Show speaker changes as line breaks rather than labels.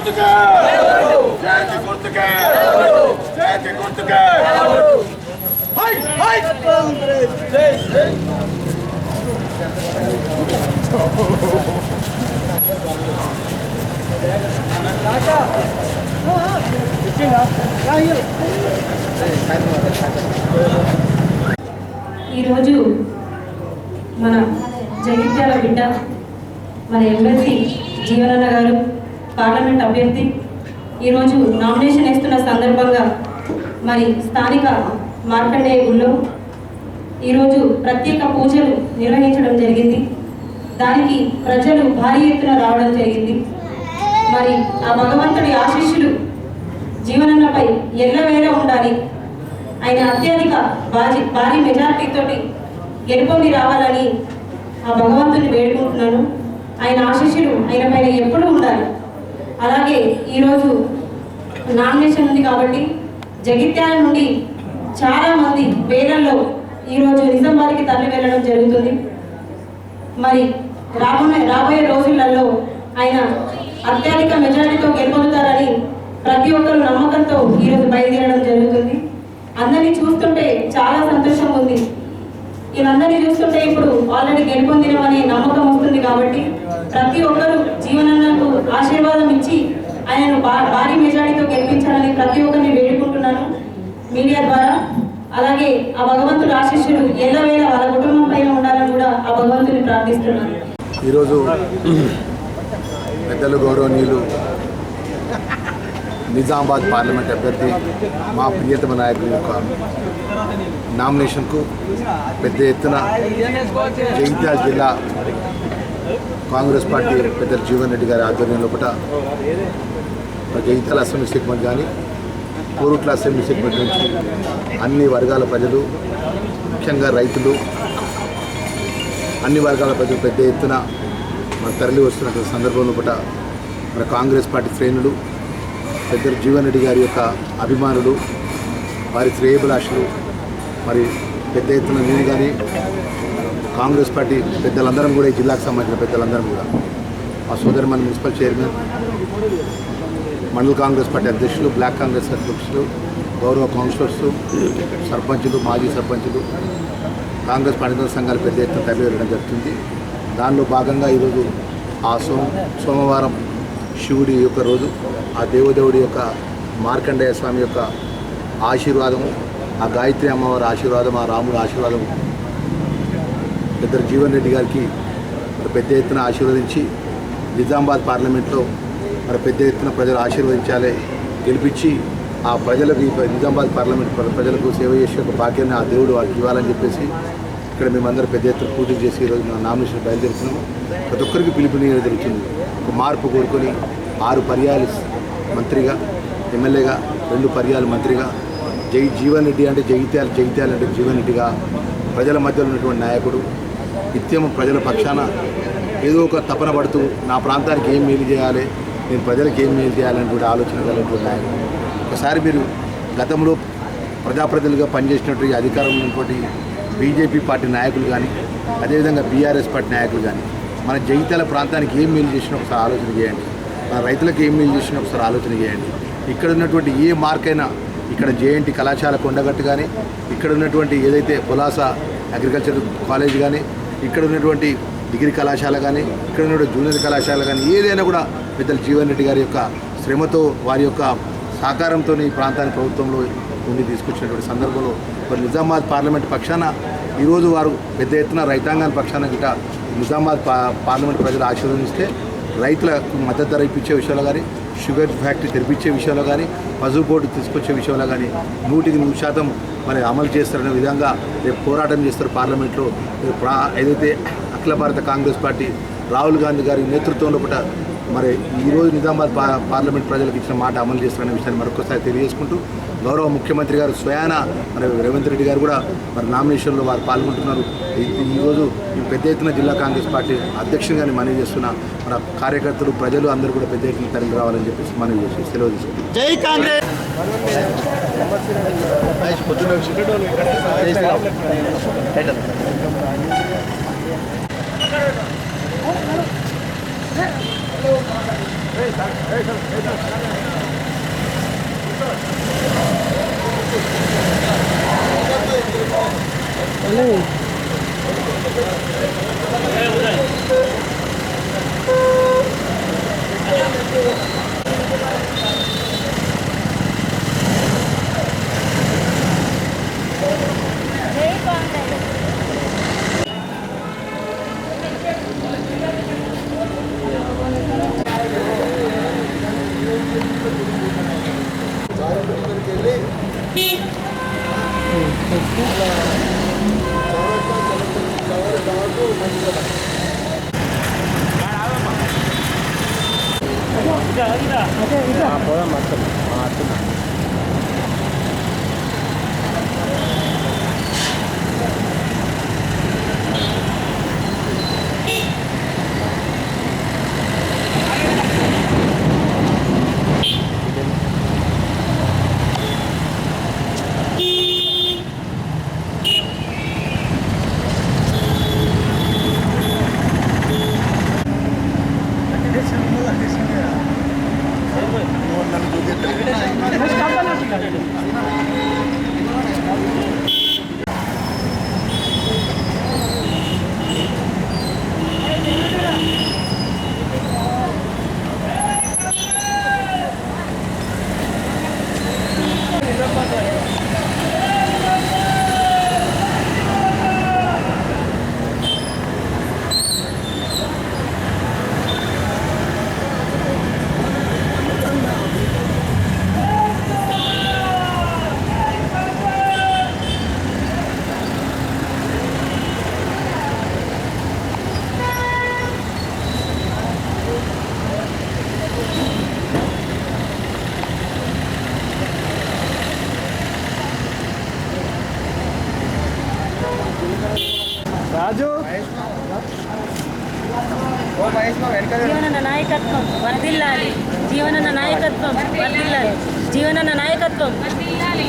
జాతి జాతి
ఈరోజు మన జగిత్యాల బిడ్డ మన ఎమ్మెల్సీ జీవనన్న గారు పార్లమెంట్ అభ్యర్థి. ఈరోజు నామినేషన్ ఇస్తున్న సందర్భంగా మరి స్థానిక మార్కండేయ గుళ్ళో ఈరోజు ప్రత్యేక పూజలు నిర్వహించడం జరిగింది. దానికి ప్రజలు భారీ ఎత్తున రావడం జరిగింది. మరి ఆ భగవంతుడి ఆశీస్సులు జీవనన్నపై ఎల్లవేళ ఉండాలి. ఆయన అత్యధిక భారీ భారీ మెజారిటీతోటి గెలుపొంది రావాలని ఆ భగవంతుని వేడుకుంటున్నాను. ఆయన ఆశీస్సులు ఆయన పైన ఎప్పుడూ ఉండాలి. అలాగే ఈరోజు నామినేషన్ ఉంది కాబట్టి జగిత్యాల నుండి చాలా మంది వేలల్లో ఈరోజు నిజామాబాద్కి తరలి వెళ్ళడం జరుగుతుంది. మరి రాబోయే రాబోయే రోజులలో ఆయన అత్యధిక మెజారిటీతో గెలుపొందుతారని ప్రతి ఒక్కరు నమ్మకంతో ఈరోజు బయలుదేరడం జరుగుతుంది. అందరినీ చూస్తుంటే చాలా సంతోషంగా ఉంది. వీళ్ళందరినీ చూస్తుంటే ఇప్పుడు ఆల్రెడీ గెలుపొందినమనే నమ్మకం వస్తుంది కాబట్టి ప్రతి ఒక్కరు జీవనన్నకు ఆశీర్వాదం ఇచ్చి ఆయనను భారీ మెజారిటీతో గెలిపించాలని ప్రతి ఒక్కరిని వేడుకుంటున్నాను. మీడియా ద్వారా. అలాగే ఆ భగవంతుడు ఆశీస్సులు ఎల్లవేళ వాళ్ళ కుటుంబం పైన ఉండాలని కూడా ఆ భగవంతుని ప్రార్థిస్తున్నాను.
ఈరోజు పెద్దలు గౌరవనీయులు నిజామాబాద్ పార్లమెంట్ అభ్యర్థి మా ప్రియతమ నాయకుడి యొక్క నామినేషన్కు పెద్ద ఎత్తున జగిత్యాల జిల్లా కాంగ్రెస్ పార్టీ పెద్దలు జీవన్ రెడ్డి గారి ఆధ్వర్యంలో కూడా జగిత్యాల అసెంబ్లీ సెగ్మెంట్ కానీ కోరుట్ల అసెంబ్లీ సెగ్మెంట్ నుంచి అన్ని వర్గాల ప్రజలు ముఖ్యంగా రైతులు అన్ని వర్గాల ప్రజలు పెద్ద ఎత్తున మన తరలి వస్తున్నటువంటి సందర్భంలో కూడా మన కాంగ్రెస్ పార్టీ శ్రేణులు పెద్దలు జీవన్ రెడ్డి గారి యొక్క అభిమానులు వారి శ్రేయభిలాషులు మరి పెద్ద ఎత్తున నేను కానీ కాంగ్రెస్ పార్టీ పెద్దలందరం కూడా ఈ జిల్లాకు సంబంధించిన పెద్దలందరం కూడా. మా సోదరి మన మున్సిపల్ చైర్మన్ మండల కాంగ్రెస్ పార్టీ అధ్యక్షులు బ్లాక్ కాంగ్రెస్ అధ్యక్షులు గౌరవ కౌన్సిలర్స్ సర్పంచులు మాజీ సర్పంచులు కాంగ్రెస్ పండితుల సంఘాలు పెద్ద ఎత్తున తరలి వెళ్ళడం జరుగుతుంది. దానిలో భాగంగా ఈరోజు ఆ సోమ సోమవారం శివుడి యొక్క రోజు ఆ దేవదేవుడి యొక్క మార్కండేయ స్వామి యొక్క ఆశీర్వాదము ఆ గాయత్రి అమ్మవారి ఆశీర్వాదం ఆ రాముడి ఆశీర్వాదం ఇద్దరు జీవన్ రెడ్డి గారికి మరి పెద్ద ఎత్తున ఆశీర్వదించి నిజామాబాద్ పార్లమెంట్లో మరి పెద్ద ఎత్తున ప్రజలు ఆశీర్వదించాలి గెలిపించి ఆ ప్రజలకు ఈ నిజామాబాద్ పార్లమెంట్ ప్రజలకు సేవ చేసే ఒక భాగ్యాన్ని ఆ దేవుడు వారికి ఇవ్వాలని చెప్పేసి ఇక్కడ మేమందరం పెద్ద ఎత్తున పూజలు చేసి ఈరోజు మేము నామినేషన్ బయలుదేరుతున్నాము ప్రతి ఒక్కరికి పిలుపునియడం జరుగుతుంది. ఒక మార్పు కోరుకొని ఆరు పర్యాలు మంత్రిగా ఎమ్మెల్యేగా రెండు పర్యాలు మంత్రిగా జై జీవన్ రెడ్డి అంటే జగిత్యాల జగిత్యాల అంటే జీవన్ రెడ్డిగా ప్రజల మధ్యలో ఉన్నటువంటి నాయకుడు నిత్యం ప్రజల పక్షాన ఏదో ఒక తపన పడుతూ నా ప్రాంతానికి ఏం మేలు చేయాలి? నేను ప్రజలకు ఏం మేలు చేయాలని కూడా ఆలోచన కలిగినటువంటి ఒకసారి మీరు గతంలో ప్రజాప్రతినిధులుగా పనిచేసినటువంటి ఈ ఉన్నటువంటి బీజేపీ పార్టీ నాయకులు కానీ అదేవిధంగా బీఆర్ఎస్ పార్టీ నాయకులు కానీ మన జగిత్యాల ప్రాంతానికి ఏం మేలు చేసిన ఒకసారి ఆలోచన చేయండి. మన రైతులకు ఏం మేలు చేసిన ఒకసారి ఆలోచన చేయండి. ఇక్కడ ఉన్నటువంటి ఏ మార్కైనా ఇక్కడ జేఎన్టీ కళాశాల కొండగట్టు కానీ ఇక్కడ ఉన్నటువంటి ఏదైతే పులాస అగ్రికల్చర్ కాలేజ్ కానీ ఇక్కడ ఉన్నటువంటి డిగ్రీ కళాశాల కానీ ఇక్కడ ఉన్నటువంటి జూనియర్ కళాశాల కానీ ఏదైనా కూడా పెద్దలు జీవన్ రెడ్డి గారి యొక్క శ్రమతో వారి యొక్క సహకారంతో ఈ ప్రాంతాన్ని ప్రభుత్వంలో ఉండి తీసుకొచ్చినటువంటి సందర్భంలో మరి నిజామాబాద్ పార్లమెంట్ పక్షాన ఈరోజు వారు పెద్ద ఎత్తున రైతాంగాన్ని పక్షాన గిట నిజామాబాద్ పా పార్లమెంట్ ప్రజలు ఆశీర్వదిస్తే రైతులకు మద్దతు ధర ఇప్పించే విషయంలో కానీ షుగర్ ఫ్యాక్టరీ తెరిపించే విషయంలో కానీ పసుపు బోర్డు తీసుకొచ్చే విషయంలో కానీ నూటికి నూరు శాతం మరి అమలు చేస్తారనే విధంగా రేపు పోరాటం చేస్తారు పార్లమెంట్లో. రేపు ఏదైతే అఖిల భారత కాంగ్రెస్ పార్టీ రాహుల్ గాంధీ గారి నేతృత్వంలో కూడా మరి ఈరోజు నిజామాబాద్ పార్లమెంట్ ప్రజలకు ఇచ్చిన మాట అమలు చేస్తారనే విషయాన్ని మరొకసారి తెలియజేసుకుంటూ గౌరవ ముఖ్యమంత్రి గారు స్వయాన మరి రేవంత్ రెడ్డి గారు కూడా మరి నామినేషన్లో వారు పాల్గొంటున్నారు. ఈ- ఈరోజు ఈ పెద్ద ఎత్తున జిల్లా కాంగ్రెస్ పార్టీ అధ్యక్షునిగానే మనవి చేస్తున్న మన కార్యకర్తలు ప్రజలు అందరూ కూడా పెద్ద ఎత్తున తరలి రావాలని చెప్పేసి మనవి చేసి సెలవు తీసుకుంటాం
జై Congress!
어디다
어디다
어디야 아, 이거 보람 맞춰. 아, 맞춰. Deixa eu ver, deixa eu ver. すご
い。
వర్ధిల్లాలి జీవనన నాయకత్వం వర్ధిల్లాలి జీవనన నాయకత్వం
వర్ధిల్లాలి